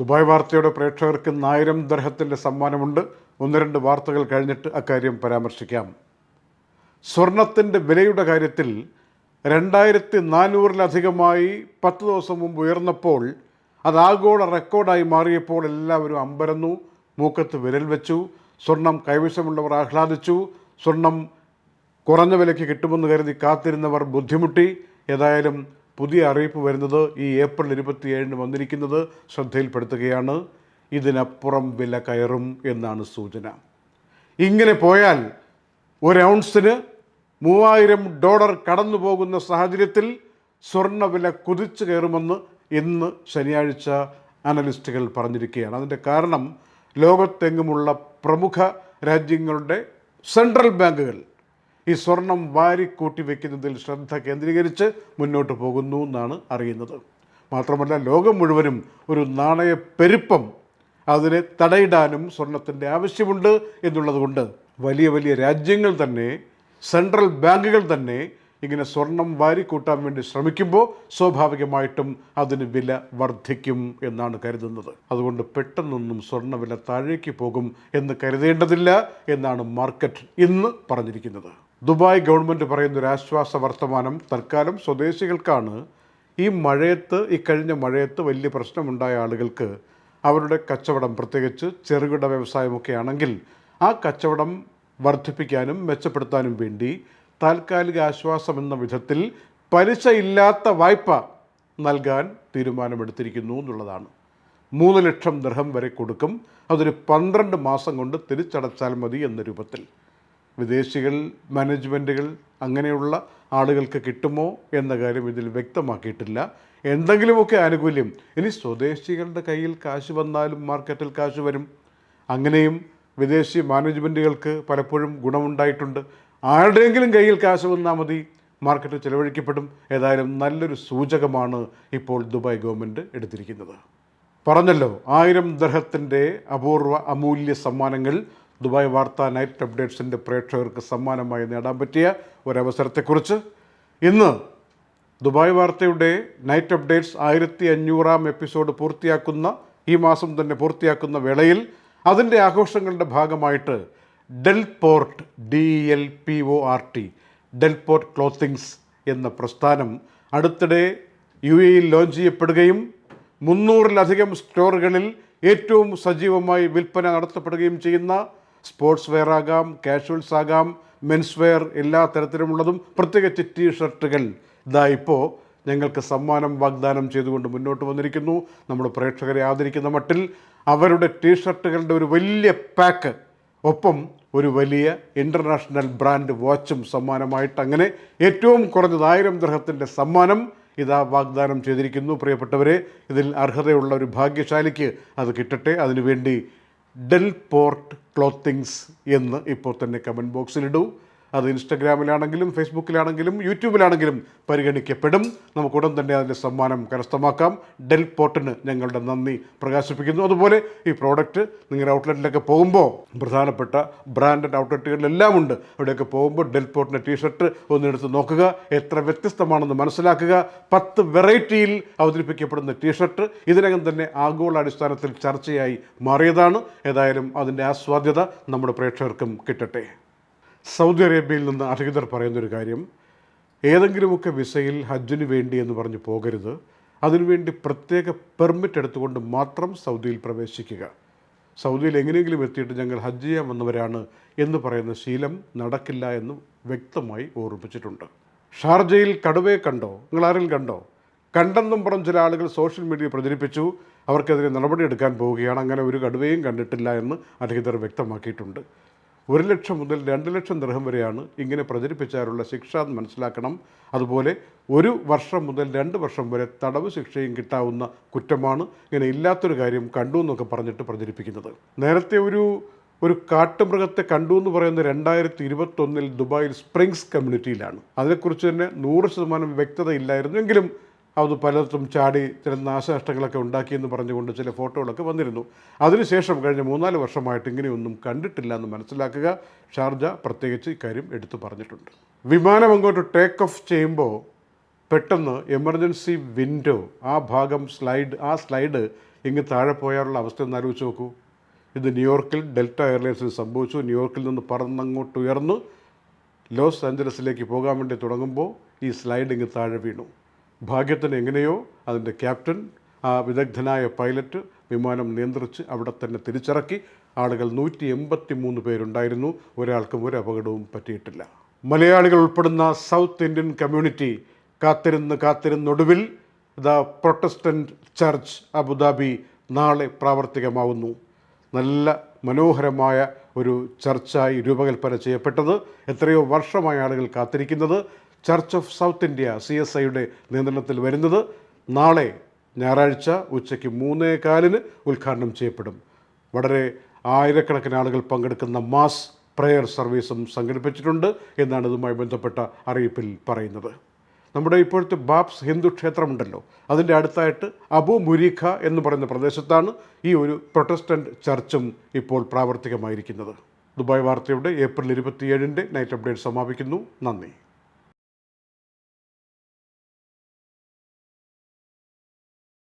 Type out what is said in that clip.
Dubai വാർത്തയുടെ പ്രേക്ഷകർക്ക് നായിരം ദർഹത്തിന്റെ സമ്മാനമുണ്ട്. ഒന്ന് രണ്ട് വാർത്തകൾ കഴിഞ്ഞിട്ട് അക്കാര്യം പരാമർശിക്കാം. സ്വർണത്തിന്റെ വിലയുടെ കാര്യത്തിൽ രണ്ടായിരത്തി നാനൂറിലധികമായി പത്ത് ദിവസം മുമ്പ് ഉയർന്നപ്പോൾ അത് ആഗോള റെക്കോർഡായി മാറിയപ്പോൾ എല്ലാവരും അമ്പരന്നു മൂക്കത്ത് വിരൽ വെച്ചു. സ്വർണം കൈവശമുള്ളവർ ആഹ്ലാദിച്ചു. സ്വർണം കുറഞ്ഞ വിലയ്ക്ക് കിട്ടുമെന്ന് കരുതി കാത്തിരുന്നവർ ബുദ്ധിമുട്ടി. ഏതായാലും പുതിയ അറിയിപ്പ് വരുന്നത് ഈ ഏപ്രിൽ ഇരുപത്തിയേഴിന് വന്നിരിക്കുന്നത് ശ്രദ്ധയിൽപ്പെടുത്തുകയാണ്. ഇതിനപ്പുറം വില കയറും എന്നാണ് സൂചന. ഇങ്ങനെ പോയാൽ ഒരു മൂവായിരം ഡോളർ കടന്നു പോകുന്ന സാഹചര്യത്തിൽ സ്വർണവില കുതിച്ചു കയറുമെന്ന് ഇന്ന് ശനിയാഴ്ച അനലിസ്റ്റുകൾ പറഞ്ഞിരിക്കുകയാണ്. അതിന്റെ കാരണം ലോകത്തെങ്ങുമുള്ള പ്രമുഖ രാജ്യങ്ങളുടെ സെൻട്രൽ ബാങ്കുകൾ ഈ സ്വർണം വാരിക്കൂട്ടി വയ്ക്കുന്നതിൽ ശ്രദ്ധ കേന്ദ്രീകരിച്ച് മുന്നോട്ട് പോകുന്നു എന്നാണ് അറിയുന്നത്. മാത്രമല്ല ലോകം മുഴുവനും ഒരു നാണയപ്പെരുപ്പം അതിനെ തടയിടാനും സ്വർണത്തിന്റെ ആവശ്യമുണ്ട് എന്നുള്ളതുകൊണ്ട് വലിയ വലിയ രാജ്യങ്ങൾ തന്നെ സെൻട്രൽ ബാങ്കുകൾ തന്നെ ഇങ്ങനെ സ്വർണം വാരിക്കൂട്ടാൻ വേണ്ടി ശ്രമിക്കുമ്പോൾ സ്വാഭാവികമായിട്ടും അതിന് വില വർദ്ധിക്കും എന്നാണ് കരുതുന്നത്. അതുകൊണ്ട് പെട്ടെന്നൊന്നും സ്വർണവില താഴേക്ക് പോകും എന്ന് കരുതേണ്ടതില്ല എന്നാണ് മാർക്കറ്റ് ഇന്ന് പറഞ്ഞിരിക്കുന്നത്. ദുബായ് ഗവൺമെന്റ് പറയുന്ന ഒരു ആശ്വാസ വർത്തമാനം തൽക്കാലം സ്വദേശികൾക്കാണ്. ഈ മഴയത്ത് ഈ കഴിഞ്ഞ മഴയത്ത് വലിയ പ്രശ്നമുണ്ടായ ആളുകൾക്ക് അവരുടെ കച്ചവടം പ്രത്യേകിച്ച് ചെറുകിട വ്യവസായമൊക്കെ ആണെങ്കിൽ ആ കച്ചവടം വർദ്ധിപ്പിക്കാനും മെച്ചപ്പെടുത്താനും വേണ്ടി താൽക്കാലിക ആശ്വാസം എന്ന വിധത്തിൽ പലിശ ഇല്ലാത്ത വായ്പ നൽകാൻ തീരുമാനമെടുത്തിരിക്കുന്നു എന്നുള്ളതാണ്. മൂന്ന് ലക്ഷം ദൃഹം വരെ കൊടുക്കും. അതൊരു പന്ത്രണ്ട് മാസം കൊണ്ട് തിരിച്ചടച്ചാൽ മതി എന്ന രൂപത്തിൽ. വിദേശികൾ മാനേജ്മെന്റുകൾ അങ്ങനെയുള്ള ആളുകൾക്ക് കിട്ടുമോ എന്ന കാര്യം ഇതിൽ വ്യക്തമാക്കിയിട്ടില്ല. എന്തെങ്കിലുമൊക്കെ ആനുകൂല്യം. ഇനി സ്വദേശികളുടെ കയ്യിൽ കാശ് വന്നാലും മാർക്കറ്റിൽ കാശ് വരും. അങ്ങനെയും വിദേശി മാനേജ്മെന്റുകൾക്ക് പലപ്പോഴും ഗുണമുണ്ടായിട്ടുണ്ട്. ആരുടെയെങ്കിലും കയ്യിൽ കാശ് വന്നാൽ മതി. മാർക്കറ്റ് ചിലവഴിക്കപ്പെടും. ഏതായാലും നല്ലൊരു സൂചകമാണ് ഇപ്പോൾ ദുബായ് ഗവൺമെന്റ് എടുത്തിരിക്കുന്നത്. പറഞ്ഞല്ലോ ആയിരം ദർഹത്തിന്റെ അപൂർവ അമൂല്യ സമ്മാനങ്ങൾ ദുബായ് വാർത്ത നൈറ്റ് അപ്ഡേറ്റ്സിന്റെ പ്രേക്ഷകർക്ക് സമ്മാനമായി നേടാൻ പറ്റിയ ഒരവസരത്തെക്കുറിച്ച്. ഇന്ന് ദുബായ് വാർത്തയുടെ നൈറ്റ് അപ്ഡേറ്റ്സ് ആയിരത്തി അഞ്ഞൂറാം എപ്പിസോഡ് പൂർത്തിയാക്കുന്ന ഈ മാസം തന്നെ പൂർത്തിയാക്കുന്ന വേളയിൽ അതിന്റെ ആഘോഷങ്ങളുടെ ഭാഗമായിട്ട് Del port D L P O R T Del port clothings എന്ന പ്രസ്ഥാനം അടുത്തിടെ യു എയിൽ ലോഞ്ച് ചെയ്യപ്പെടുകയും മുന്നൂറിലധികം സ്റ്റോറുകളിൽ ഏറ്റവും സജീവമായി വിൽപ്പന നടത്തപ്പെടുകയും ചെയ്യുന്ന സ്പോർട്സ് വെയർ ആകാം കാഷ്വൽസ് ആകാം മെൻസ് വെയർ എല്ലാ തരത്തിലുമുള്ളതും പ്രത്യേകിച്ച് ടീ ഷർട്ടുകൾ ഇതാ ഇപ്പോൾ ഞങ്ങൾക്ക് സമ്മാനം വാഗ്ദാനം ചെയ്തുകൊണ്ട് മുന്നോട്ട് വന്നിരിക്കുന്നു. നമ്മുടെ പ്രേക്ഷകരെ ആദരിക്കുന്ന മട്ടിൽ അവരുടെ ടീ ഷർട്ടുകളുടെ ഒരു വലിയ പാക്ക് ഒപ്പം ഒരു വലിയ ഇന്റർനാഷണൽ ബ്രാൻഡ് വാച്ചും സമ്മാനമായിട്ട് അങ്ങനെ ഏറ്റവും കുറഞ്ഞത് ആയിരം ഗ്രഹത്തിന്റെ സമ്മാനം ഇതാ വാഗ്ദാനം ചെയ്തിരിക്കുന്നു. പ്രിയപ്പെട്ടവരെ ഇതിൽ അർഹതയുള്ള ഒരു ഭാഗ്യശാലിക്ക് അത് കിട്ടട്ടെ. അതിനുവേണ്ടി ഡെൽ പോർട്ട് ക്ലോത്തിങ്സ് എന്ന് ഇപ്പോൾ തന്നെ കമന്റ് ബോക്സിലിടൂ അത് ഇൻസ്റ്റഗ്രാമിലാണെങ്കിലും ഫേസ്ബുക്കിലാണെങ്കിലും യൂട്യൂബിലാണെങ്കിലും പരിഗണിക്കപ്പെടും. നമുക്ക് ഉടൻ തന്നെ അതിന്റെ സമ്മാനം കരസ്ഥമാക്കാം. ഡെൽ പോർട്ടിന് ഞങ്ങളുടെ നന്ദി പ്രകാശിപ്പിക്കുന്നു. അതുപോലെ ഈ പ്രോഡക്റ്റ് നിങ്ങളുടെ ഔട്ട്ലെറ്റിലൊക്കെ പോകുമ്പോൾ പ്രധാനപ്പെട്ട ബ്രാൻഡഡ് ഔട്ട്ലെറ്റുകളിലെല്ലാം ഉണ്ട് അവിടെയൊക്കെ പോകുമ്പോൾ ഡെൽ പോർട്ടിന്റെ ടീഷർട്ട് ഒന്നെടുത്ത് നോക്കുക. എത്ര വ്യത്യസ്തമാണെന്ന് മനസ്സിലാക്കുക. പത്ത് വെറൈറ്റിയിൽ അവതരിപ്പിക്കപ്പെടുന്ന ടീഷർട്ട് ഇതിനകം തന്നെ ആഗോളാടിസ്ഥാനത്തിൽ ചർച്ചയായി മാറിയതാണ്. ഏതായാലും അതിന്റെ ആസ്വാദ്യത നമ്മുടെ പ്രേക്ഷകർക്കും കിട്ടട്ടെ. സൗദി അറേബ്യയിൽ നിന്ന് അധികൃതർ പറയുന്നൊരു കാര്യം ഏതെങ്കിലുമൊക്കെ വിസയിൽ ഹജ്ജിന് വേണ്ടി എന്ന് പറഞ്ഞ് പോകരുത്. അതിനുവേണ്ടി പ്രത്യേക പെർമിറ്റ് എടുത്തുകൊണ്ട് മാത്രം സൗദിയിൽ പ്രവേശിക്കുക. സൗദിയിൽ എങ്ങനെയെങ്കിലും എത്തിയിട്ട് ഞങ്ങൾ ഹജ്ജ് ചെയ്യാൻ വന്നവരാണ് എന്ന് പറയുന്ന ശീലം നടക്കില്ല എന്ന് വ്യക്തമായി ഓർമ്മിപ്പിച്ചിട്ടുണ്ട്. ഷാർജയിൽ കടുവയെ കണ്ടോ? നിങ്ങൾ ആരെങ്കിലും കണ്ടോ? കണ്ടെന്നും പറഞ്ഞ് ചില ആളുകൾ സോഷ്യൽ മീഡിയ പ്രചരിപ്പിച്ചു അവർക്കെതിരെ നടപടിയെടുക്കാൻ പോവുകയാണ്. അങ്ങനെ ഒരു കടുവയും കണ്ടിട്ടില്ല എന്ന് അധികൃതർ വ്യക്തമാക്കിയിട്ടുണ്ട്. ഒരു ലക്ഷം മുതൽ രണ്ട് ലക്ഷം ദൃഹം വരെയാണ് ഇങ്ങനെ പ്രചരിപ്പിച്ചാലുള്ള ശിക്ഷ മനസ്സിലാക്കണം. അതുപോലെ ഒരു വർഷം മുതൽ രണ്ട് വർഷം വരെ തടവ് ശിക്ഷയും കിട്ടാവുന്ന കുറ്റമാണ് ഇങ്ങനെ ഇല്ലാത്തൊരു കാര്യം കണ്ടു എന്നൊക്കെ പറഞ്ഞിട്ട് പ്രചരിപ്പിക്കുന്നത്. നേരത്തെ ഒരു ഒരു കാട്ടുമൃഗത്തെ കണ്ടു എന്ന് പറയുന്ന രണ്ടായിരത്തി ഇരുപത്തൊന്നിൽ ദുബായിൽ സ്പ്രിങ്സ് കമ്മ്യൂണിറ്റിയിലാണ്. അതിനെക്കുറിച്ച് തന്നെ നൂറ് ശതമാനം വ്യക്തത ഇല്ലായിരുന്നു എങ്കിലും അത് പലർത്തും ചാടി ചില നാശനഷ്ടങ്ങളൊക്കെ ഉണ്ടാക്കിയെന്ന് പറഞ്ഞുകൊണ്ട് ചില ഫോട്ടോകളൊക്കെ വന്നിരുന്നു. അതിനുശേഷം കഴിഞ്ഞ മൂന്നാൽ വർഷമായിട്ട് ഇങ്ങനെയൊന്നും കണ്ടിട്ടില്ല എന്ന് മനസ്സിലാക്കുക. ഷാർജ പ്രത്യേകിച്ച് ഇക്കാര്യം എടുത്തു പറഞ്ഞിട്ടുണ്ട്. വിമാനം അങ്ങോട്ട് ടേക്ക് ഓഫ് ചെയ്യുമ്പോൾ പെട്ടെന്ന് എമർജൻസി വിൻഡോ ആ ഭാഗം സ്ലൈഡ് ആ സ്ലൈഡ് ഇങ്ങ് താഴെ പോയാറുള്ള അവസ്ഥ ഒന്ന് ആലോചിച്ച് നോക്കൂ. ഇത് ന്യൂയോർക്കിൽ ഡെൽറ്റ എയർലൈൻസിൽ സംഭവിച്ചു. ന്യൂയോർക്കിൽ നിന്ന് പറന്നങ്ങോട്ട് ഉയർന്നു ലോസ് ആഞ്ചലസിലേക്ക് പോകാൻ വേണ്ടി തുടങ്ങുമ്പോൾ ഈ സ്ലൈഡ് ഇങ്ങ് താഴെ വീണു. ഭാഗ്യത്തിന് എങ്ങനെയോ അതിന്റെ ക്യാപ്റ്റൻ ആ വിദഗ്ധനായ പൈലറ്റ് വിമാനം നിയന്ത്രിച്ച് അവിടെ തന്നെ തിരിച്ചിറക്കി. ആളുകൾ നൂറ്റി എൺപത്തി മൂന്ന് പേരുണ്ടായിരുന്നു. ഒരാൾക്കും ഒരു അപകടവും പറ്റിയിട്ടില്ല. മലയാളികൾ ഉൾപ്പെടുന്ന സൗത്ത് ഇന്ത്യൻ കമ്മ്യൂണിറ്റി കാത്തിരുന്ന് കാത്തിരുന്നൊടുവിൽ the protestant church Abu Dhabi നാളെ പ്രാവർത്തികമാവുന്നു. നല്ല മനോഹരമായ ഒരു ചർച്ചായി രൂപകൽപ്പന ചെയ്യപ്പെട്ടത്. എത്രയോ വർഷമായ ആളുകൾ കാത്തിരിക്കുന്നത്. Church of south India C S ഐയുടെ നിയന്ത്രണത്തിൽ വരുന്നത് നാളെ ഞായറാഴ്ച ഉച്ചയ്ക്ക് മൂന്നേ കാലിന് ഉദ്ഘാടനം ചെയ്യപ്പെടും. വളരെ ആയിരക്കണക്കിന് ആളുകൾ പങ്കെടുക്കുന്ന മാസ് പ്രെയർ സർവീസും സംഘടിപ്പിച്ചിട്ടുണ്ട് എന്നാണ് ഇതുമായി ബന്ധപ്പെട്ട അറിയിപ്പിൽ പറയുന്നത്. നമ്മുടെ ഇപ്പോഴത്തെ ബാപ്സ് ഹിന്ദു ക്ഷേത്രമുണ്ടല്ലോ അതിന്റെ അടുത്തായിട്ട് അബു മുരീഖ എന്ന് പറയുന്ന പ്രദേശത്താണ് ഈ ഒരു പ്രൊട്ടസ്റ്റന്റ് ചർച്ചും ഇപ്പോൾ പ്രാവർത്തികമായിരിക്കുന്നത്. ദുബായ് വാർത്തയുടെ ഏപ്രിൽ ഇരുപത്തിയേഴിന്റെ നൈറ്റ് അപ്ഡേറ്റ് സമാപിക്കുന്നു. നന്ദി.